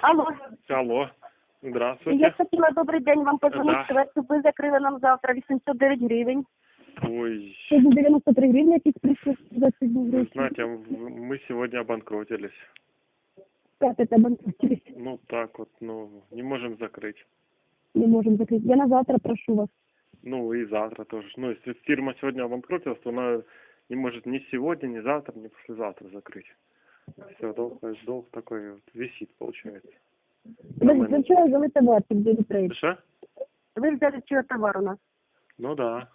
Алло, Алло, я здравствуйте. хотіла добрий день вам Да. позвонити, сказати, щоб ви закрили нам завтра 809 гривень. Ой, Сьогодні 93 гривні якісь прийшли за ці вы гроші. знаете, в- мы сегодня обанкротились. Так, це банкротились. Ну так вот, ну, не можем закрыть. Не можемо закрити. Я на завтра прошу вас. Ну и завтра тоже. Ну, если фирма сегодня обанкротилась, то она не может ни сегодня, ни завтра, ни послезавтра закрыть. Все, долг, долг такой вот висит, получается. Ви за вчора взяли товар під Daily Trade. Что? Ви взяли вчора товар у нас. Ну да.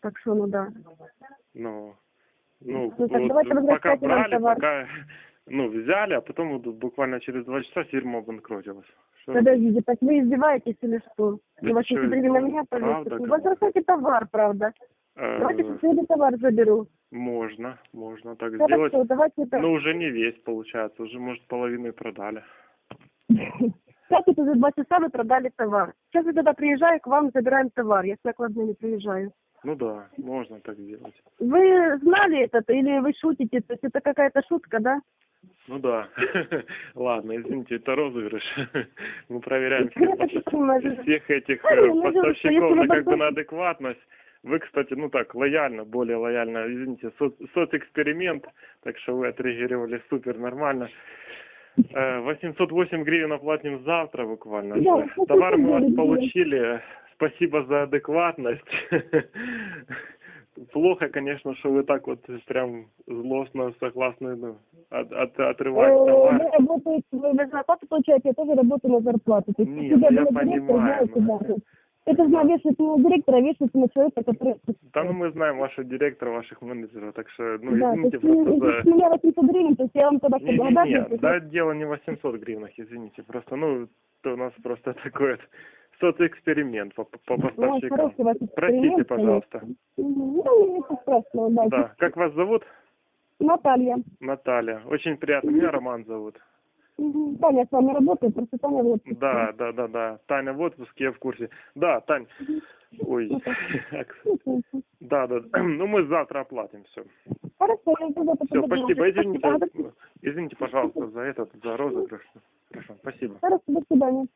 Так що, ну да. Ну, ну, Ну, так вот давайте пока брали, товар. пока, ну, взяли, а потом вот буквально через два часа фирма обанкротилась. Что? Подождите, так вы издеваетесь или что? Да Вы вообще смотрели на меня, пожалуйста. как Возвращайте товар, правда. Э, Давайте сегодня товар заберу. Можно, можно так Хорошо, сделать. давайте это... Ну, уже не весь, получается, уже, может, половину и продали. Как это за два часа вы продали товар? Сейчас я тогда приезжаю, к вам забираем товар. Я с накладными приезжаю. Ну да, можно так сделать. Вы знали это или вы шутите? То есть это какая-то шутка, да? Ну да. Ладно, извините, это розыгрыш. Мы проверяем всех, так понимаю. всех этих э, поставщиков на как бы на адекватность. Вы, кстати, ну так, лояльно, более лояльно, извините, соц- соцэксперимент, так что вы отреагировали супер нормально. Э, 808 гривен оплатим завтра буквально. Да, Товар мы вас получили. Спасибо за адекватность. Плохо, конечно, что вы так вот прям злостно согласны ну, от, от- отрывать Э, товар. Вы работаете, вы на зарплату получаете, я тоже работаю на зарплату. То есть Нет, я понимаю. Это же вешается на директора, вешается на человека, который... Да, ну мы знаем вашего директора, ваших менеджеров, так что, ну, да, извините то есть, просто за... с меня 800 гривен, то есть я вам тогда Не, благодарна. не, да, дело не в 800 гривнах, извините, просто, ну, это у нас просто такой вот соцэксперимент по, по Ну, поставщикам. хороший у вас Простите, пожалуйста. Ну, ничего страшного, да. Да, как вас зовут? Наталья. Наталья. Очень приятно, меня Роман зовут. Таня с вами работает, просто Таня вот. Да, да, да, да. Таня в отпуске, я в курсе. Да, Тань. Ой. Да, да. Ну, мы завтра оплатим все. Хорошо, я тогда Все, спасибо. Извините, извините, пожалуйста, за этот, за розыгрыш. Хорошо, спасибо. Хорошо, до свидания.